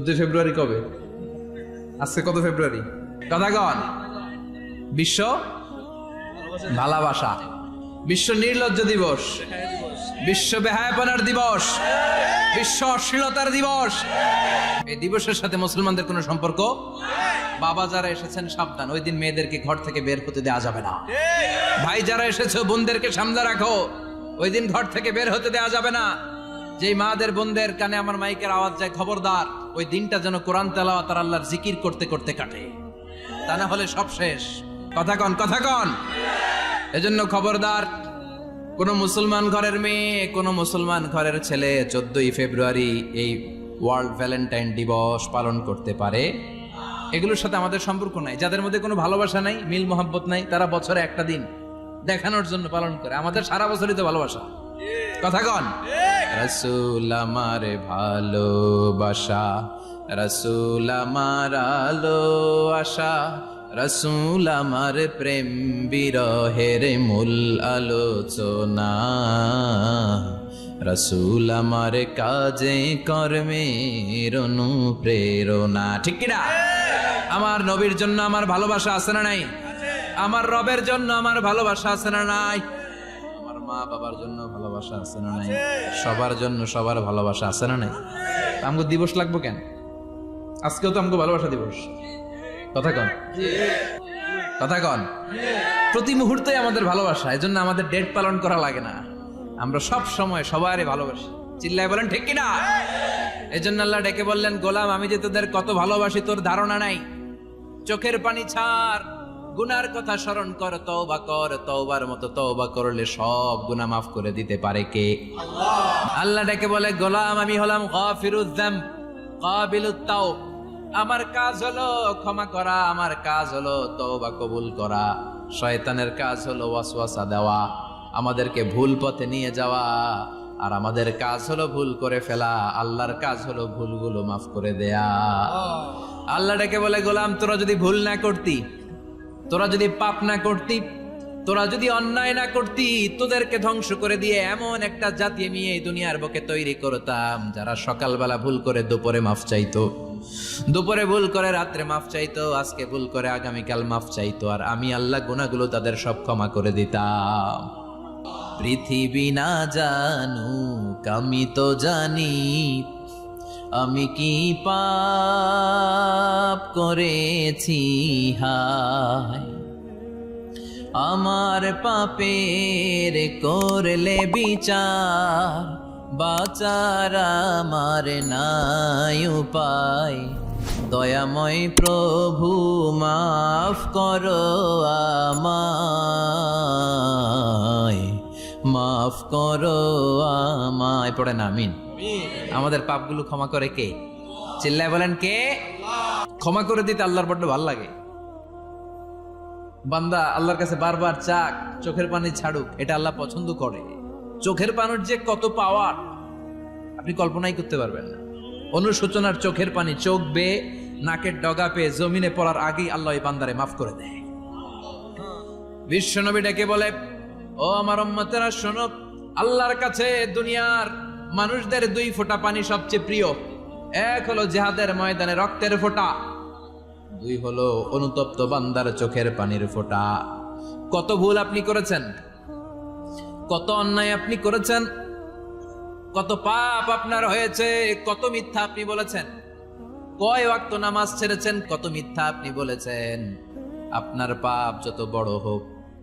চোদ্দই ফেব্রুয়ারি কবে? আজকে কত ফেব্রুয়ারি? কথা কন বিশ্ব ভালোবাসা, বিশ্ব নির্লজ্জ দিবস, বিশ্ব বেহায়াপনার দিবস, বিশ্ব অশ্লীলতার দিবস। এই দিবসের সাথে মুসলমানদের কোনো সম্পর্ক? বাবা যারা এসেছেন সাবধান, ওই দিন মেয়েদেরকে ঘর থেকে বের হতে দেওয়া যাবে না। ভাই যারা এসেছ, বোনদেরকে সামনে রাখো। ওই দিন ঘর থেকে বের হতে দেওয়া যাবে না। যেই মাদের বোনদের কানে আমার মাইকের আওয়াজ যায়, খবরদার। ওই দিনটা যেন কোরআন তেলাওয়াত তার আল্লাহর জিকির করতে করতে কাটে। তা না হলে সব শেষ। কথা কন কথা কন। এজন্য খবরদার, কোন মুসলমান ঘরের মেয়ে, কোন মুসলমান ঘরের ছেলে চোদ্দই ফেব্রুয়ারি এই ওয়ার্ল্ড ভ্যালেন্টাইন দিবস পালন করতে পারে। এগুলোর সাথে আমাদের সম্পর্ক নাই। যাদের মধ্যে কোনো ভালোবাসা নাই, মিল মোহাব্বত নাই, তারা বছরে একটা দিন দেখানোর জন্য পালন করে। আমাদের সারা বছরই তো ভালোবাসা। কথা কন। রসুল আমার ভালোবাসা, রসুল আমার আলো আশা রসুল আমার প্রেম বিরহের মূল আলোচনা, রসুল আমার কাজে কর্মের অনুপ্রেরণা। ঠিক আমার নবীর জন্য আমার ভালোবাসা আছে না নাই? আমার রবের জন্য আমার ভালোবাসা আছে না নাই? মা বাবার জন্য ভালোবাসা আছে না নাই? সবার জন্য সবার ভালোবাসা আছে না নাই? আমগো দিবস লাগবো কেন? আজকেও তো আমগো ভালোবাসা দিবস। কথা কন। কথা কন। প্রতি মুহূর্তে আমাদের ভালোবাসা এই জন্য আমাদের ডেট পালন করা লাগে না। আমরা সব সময় সবারই ভালোবাসি। চিল্লায় বলেন ঠিক কিনা? এই জন্য আল্লাহ ডেকে বললেন গোলাম আমি যে তোদের কত ভালোবাসি তোর ধারণা নাই। চোখের পানি ছাড় গুনার কথা স্মরণ কর তওবা কর তওবার মতো তওবা করলে সব গুনাহ মাফ করে দিতে পারে কে? আল্লাহ। ডেকে বলে গোলাম আমি হলাম গাফিরুজ যাম কাবিলুত তাওব আমার কাজ হলো ক্ষমা করা আমার কাজ হলো তওবা কবুল করা। শয়তানের কাজ হলো ওয়াসওয়াসা দেওয়া আমাদেরকে ভুল পথে নিয়ে যাওয়া। আর আমাদের কাজ হলো ভুল করে ফেলা আল্লাহর কাজ হলো ভুলগুলো মাফ করে দেয়া। আল্লাহ ডেকে বলে গোলাম তোরা যদি ভুল না করতি তোরা যদি পাপ না করতি, তোরা যদি অন্যায় না করতি, তোদেরকে ধ্বংস করে দিয়ে এমন একটা জাতি আমি এই দুনিয়ার বুকে তৈরি করতাম, যারা সকালবেলা ভুল করে দুপুরে মাফ চাইতো। দুপুরে ভুল করে রাত্রে মাফ চাইতো, আজকে ভুল করে আগামীকাল মাফ চাইতো, আর আমি আল্লাহ গুনাহগুলো তাদের সব ক্ষমা করে দিতাম। পৃথিবী না জানুক, আমি তো জানি আমি কি পাপ করেছি? হায়। আমার পাপের করলে বিচার, বাচার আমার নাই উপায়। দয়াময় প্রভু, মাফ করো আমায়। মাফ করো আমায়, পড়ে না, আমিন। আমাদের পাপগুলো ক্ষমা করে কে? চিল্লায় বলেন কে? ক্ষমা করে দিতে আল্লাহর বড্ড ভালো লাগে। বান্দা, আল্লাহর কাছে বারবার চাক, চোখের পানি ছাড়ুক, এটা আল্লাহ পছন্দ করে। চোখের পানির যে কত পাওয়ার আপনি কল্পনাই করতে পারবেন না। অনুশোচনার চোখের পানি, চোখ বেয়ে, নাকের ডগা পেয়ে, জমিনে পড়ার আগেই আল্লাহ এই বান্দারে মাফ করে দেয়। বিশ্বনবী ডেকে বলে ও আমার উম্মতেরা, শোনো, আল্লাহর কাছে দুনিয়ার মানুষদের দুই ফোঁটা পানি সবচেয়ে প্রিয়। এক হলো জেহাদের ময়দানে রক্তের ফোঁটা, দুই হলো অনুতপ্ত বান্দার চোখের পানির ফোঁটা। কত ভুল আপনি করেছেন, কত অন্যায় আপনি করেছেন, কত পাপ আপনার হয়েছে, কত মিথ্যা আপনি বলেছেন, কয় ওয়াক্ত নামাজ ছেড়েছেন, কত মিথ্যা আপনি বলেছেন। আপনার পাপ যত বড় হোক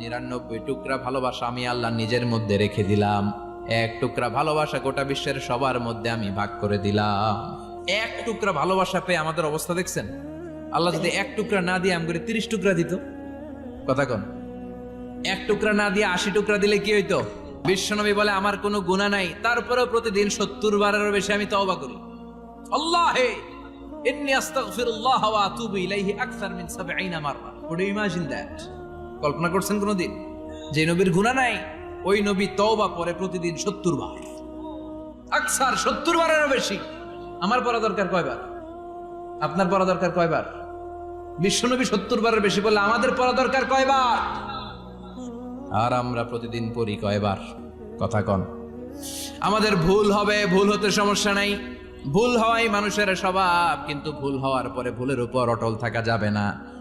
নিরানব্বই টুকরা ভালোবাসা আমি আল্লাহ নিজের মধ্যে রেখে দিলাম। এক টুকরা ভালোবাসা গোটা বিশ্বের সবার মধ্যে আমি ভাগ করে দিলাম। এক টুকরা ভালোবাসা পেয়ে আমাদের অবস্থা দেখছেন? আল্লাহ যদি এক টুকরা না দিয়ে আম করে তিরিশ টুকরা দিত, কথা কন। এক টুকরা না দিয়ে আশি টুকরা দিলে কি হইতো? বিশ্বনবী বলে, আমার কোনো গুণা নাই, তারপরেও প্রতিদিন সত্তর বারেরও বেশি আমি তওবা করি। আল্লাহে, ইন্নী আস্তাগফিরুল্লাহ ওয়া আতুবু ইলাইহি আকসার মিন 70 মাররা। কুড ইমাজিন দ্যাট কল্পনা করছেন কোনোদিন? যে নবীর গুনাহ নাই, ওই নবী তওবা পরে প্রতিদিন 70 বার। আকসার 70 বারেরও বেশি। আমার পড়া দরকার কয়বার? আপনার পড়া দরকার কয়বার? বিশ্বনবী 70 বারের বেশি বললে আমাদের পড়া দরকার কয়বার? আর আমরা প্রতিদিন পড়ি কয়বার? কথা কন। আমাদের ভুল হবে, ভুল হতে সমস্যা নাই। ভুল হওয়াই মানুষের স্বভাব, কিন্তু ভুল হওয়ার পরে ভুলের উপর অটল থাকা যাবে না।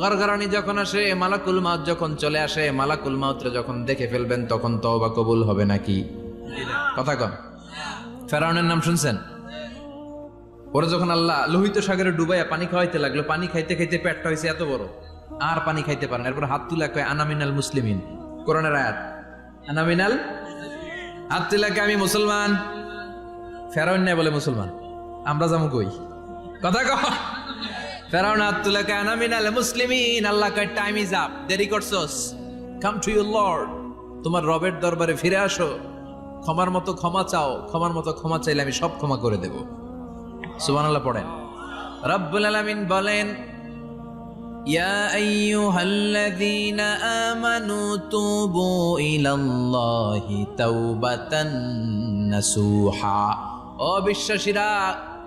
গারগারানি যখন আসে মালাকুল মাউত যখন চলে আসে মালাকুল মাউতরে যখন দেখে ফেলবেন তখন তওবা কবুল হবে নাকি? কথা কন। ফেরাউনের নাম শুনছেন? ওরা যখন আল্লাহ লোহিত সাগরে ডুবাইয়া পানি খাওয়াইতে লাগল পানি খাইতে খাইতে পেটটা হয়েছে এত বড়। আর পানি খাইতে পারেন এরপর হাত তুলে কয় আনামিনাল মুসলিমিন। কোরআনের আয়াত আনামিনাল হাত তুলে কয়, আমি মুসলমান। ফেরাউন নাই বলে মুসলমান। আমরা যাব কই? কথা কহ ফেরাউন হাত তুলে কয় আনামিনাল মুসলিমিন আল্লাহ কয় টাইম ইজ আপ দেরি করছস কাম টু ইউর লর্ড তোমার রবের দরবারে ফিরে আসো ক্ষমার মতো ক্ষমা চাও ক্ষমার মতো ক্ষমা চাইলে আমি সব ক্ষমা করে দেব সুবহানাল্লাহ পড়েন রব্বুল আলামিন বলেন يا أيها الذين آمنوا توبوا إلى الله توبة نسوحا ও বিশ্বাসীরা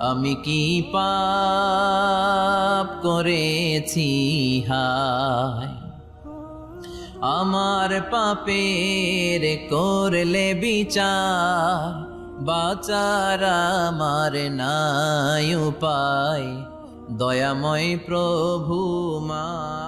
আমি কি পাপ করেছি? হায়। আমার পাপের করলে বিচার, বাচার আমার নাই উপায়। দয়াময় প্রভু মা